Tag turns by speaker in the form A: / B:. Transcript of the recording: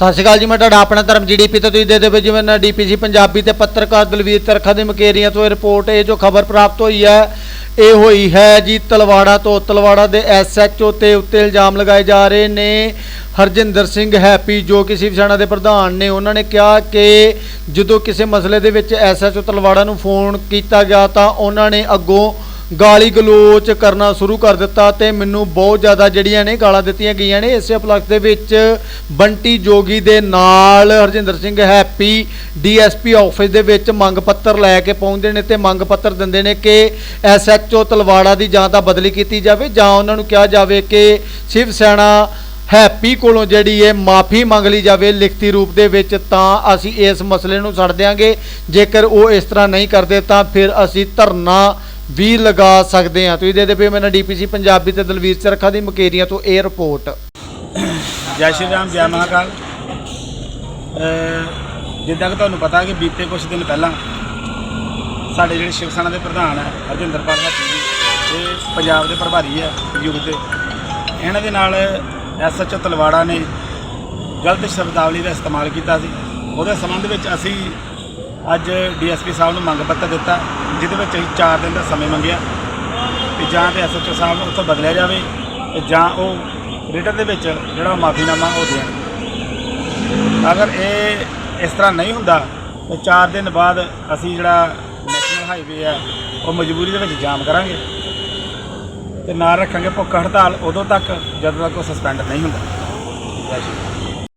A: ਸਤਿ ਸ਼੍ਰੀ ਅਕਾਲ ਜੀ, ਮੈਂ ਤੁਹਾਡਾ ਆਪਣਾ ਧਰਮ ਜੀਡੀਪੀ ਤੋਂ ਤੁਸੀਂ ਦੇ ਦੇਵੇ ਜਿਵੇਂ ਨਾ ਡੀਪੀਸੀ ਪੰਜਾਬੀ ਤੇ ਪੱਤਰਕਾਰ ਦਲਵੀਰ ਤਰਖਾ ਦੇ ਮਕੇਰੀਆਂ ਤੋਂ ਇਹ ਰਿਪੋਰਟ ਇਹ ਜੋ ਖਬਰ ਪ੍ਰਾਪਤ ਹੋਈ ਹੈ, ਇਹ ਹੋਈ ਹੈ ਜੀ ਤਲਵਾੜਾ ਤੋਂ, ਤਲਵਾੜਾ ਦੇ ਐਸਐਚਓ ਤੇ ਉੱਤੇ ਇਲਜ਼ਾਮ ਲਗਾਏ ਜਾ ਰਹੇ ਨੇ। ਹਰਜਿੰਦਰ ਸਿੰਘ ਹੈਪੀ, ਜੋ ਕਿ ਸ਼ਿਵ ਸੈਨਾ ਦੇ ਪ੍ਰਧਾਨ ਨੇ, ਉਹਨਾਂ ਨੇ ਕਿਹਾ ਕਿ ਜਦੋਂ ਕਿਸੇ ਮਸਲੇ ਦੇ ਵਿੱਚ ਐਸਐਚਓ ਤਲਵਾੜਾ ਨੂੰ ਫੋਨ ਕੀਤਾ ਗਿਆ ਤਾਂ ਉਹਨਾਂ ਨੇ ਅੱਗੋਂ ਗਾਲੀ ਗਲੋਚ ਕਰਨਾ ਸ਼ੁਰੂ ਕਰ ਦਿੱਤਾ ਤੇ ਮੈਨੂੰ ਬਹੁਤ ਜ਼ਿਆਦਾ ਜਿਹੜੀਆਂ ਨੇ ਗਾਲਾਂ ਦਿੱਤੀਆਂ ਗਈਆਂ ਨੇ, ਇਸੇ ਉਪਲਕਸ਼ ਦੇ ਵਿੱਚ ਬੰਟੀ ਜੋਗੀ ਦੇ ਨਾਲ Harjinder Singh happy, DSP office ਦੇ ਵਿੱਚ ਮੰਗ ਪੱਤਰ ਲੈ ਕੇ ਪਹੁੰਚਦੇ ਨੇ ਤੇ ਮੰਗ ਪੱਤਰ ਦਿੰਦੇ ਨੇ ਕਿ ਐਸਐਚਓ ਤਲਵਾੜਾ ਦੀ ਜਾਂ ਤਾਂ ਬਦਲੀ ਕੀਤੀ ਜਾਵੇ ਜਾਂ ਉਹਨਾਂ ਨੂੰ ਕਿਹਾ ਜਾਵੇ ਕਿ ਸ਼ਿਵ ਸੈਨਾ ਹੈਪੀ ਕੋਲੋਂ ਜਿਹੜੀ ਹੈ ਮਾਫੀ ਮੰਗ ਲਈ ਜਾਵੇ ਲਿਖਤੀ ਰੂਪ ਦੇ ਵਿੱਚ ਤਾਂ ਅਸੀਂ ਇਸ ਮਸਲੇ ਨੂੰ ਛੱਡ ਦਿਆਂਗੇ। ਜੇਕਰ ਉਹ ਇਸ ਤਰ੍ਹਾਂ ਨਹੀਂ ਕਰਦੇ ਤਾਂ ਫਿਰ ਅਸੀਂ ਧਰਨਾ ਵੀ ਲਗਾ ਸਕਦੇ ਹਾਂ। ਤੁਸੀਂ ਦੇ ਦੇ ਪਏ ਮੈਨਾਂ ਡੀਪੀਸੀ ਪੰਜਾਬੀ ਤੇ ਦਲਵੀਰ ਚਰਖਾ ਦੀ ਮਕੇਰੀਆਂ ਤੋਂ ਇਹ ਰਿਪੋਰਟ।
B: ਜੈ ਸ਼੍ਰੀ ਰਾਮ, ਜੈ ਮਹਾਕਾਲ। ਜਿੱਦਾਂ ਕਿ ਤੁਹਾਨੂੰ ਪਤਾ ਕਿ ਬੀਤੇ ਕੁਝ ਦਿਨ ਪਹਿਲਾਂ ਸਾਡੇ ਜਿਹੜੇ ਸ਼ਿਵ ਸੈਨਾ ਦੇ ਪ੍ਰਧਾਨ ਹੈ, ਹਰਜਿੰਦਰਪਾਲ ਹੱਟੀ ਜੀ, ਇਹ ਪੰਜਾਬ ਦੇ ਪ੍ਰਭਾਰੀ ਹੈ ਯੁੱਗ ਦੇ। ਇਹਨਾਂ ਦੇ ਨਾਲ ਐਸਐਚਓ ਤਲਵਾੜਾ ਨੇ ਗਲਤ ਸ਼ਬਦਾਵਲੀ ਦਾ ਇਸਤੇਮਾਲ ਕੀਤਾ ਸੀ। ਉਹਦੇ ਸੰਬੰਧ ਵਿੱਚ ਅਸੀਂ ਅੱਜ ਡੀਐਸਪੀ ਸਾਹਿਬ ਨੂੰ ਮੰਗ ਪੱਤਰ ਦਿੱਤਾ, ਜਿਹਦੇ ਵਿੱਚ ਅਸੀਂ 4 ਦਿਨ ਦਾ ਸਮੇਂ ਮੰਗਿਆ ਕਿ ਜਾਂ ਤੇ ਐਸਐਚਓ ਸਾਹਿਬ ਨੂੰ ਉੱਥੋਂ ਬਦਲਿਆ ਜਾਵੇ ਤੇ ਜਾਂ ਉਹ ਰਿਟਨ ਦੇ ਵਿੱਚ ਜਿਹੜਾ ਮਾਫੀਨਾਮਾ ਹੋ ਦੇਣ। ਅਗਰ ਇਹ ਇਸ ਤਰ੍ਹਾਂ ਨਹੀਂ ਹੁੰਦਾ, ਤਾਂ 4 ਦਿਨ ਬਾਅਦ ਅਸੀਂ ਜਿਹੜਾ ਨੈਸ਼ਨਲ ਹਾਈਵੇ ਹੈ, ਉਹ ਮਜਬੂਰੀ ਦੇ ਵਿੱਚ ਜਾਮ ਕਰਾਂਗੇ ਤੇ ਨਾਲ ਰੱਖਾਂਗੇ ਭੁੱਖ ਹੜਤਾਲ, ਉਦੋਂ ਤੱਕ ਜਦੋਂ ਤੱਕ ਉਹ ਸਸਪੈਂਡ ਨਹੀਂ ਹੁੰਦਾ। ਜੈ ਸ਼੍ਰੀ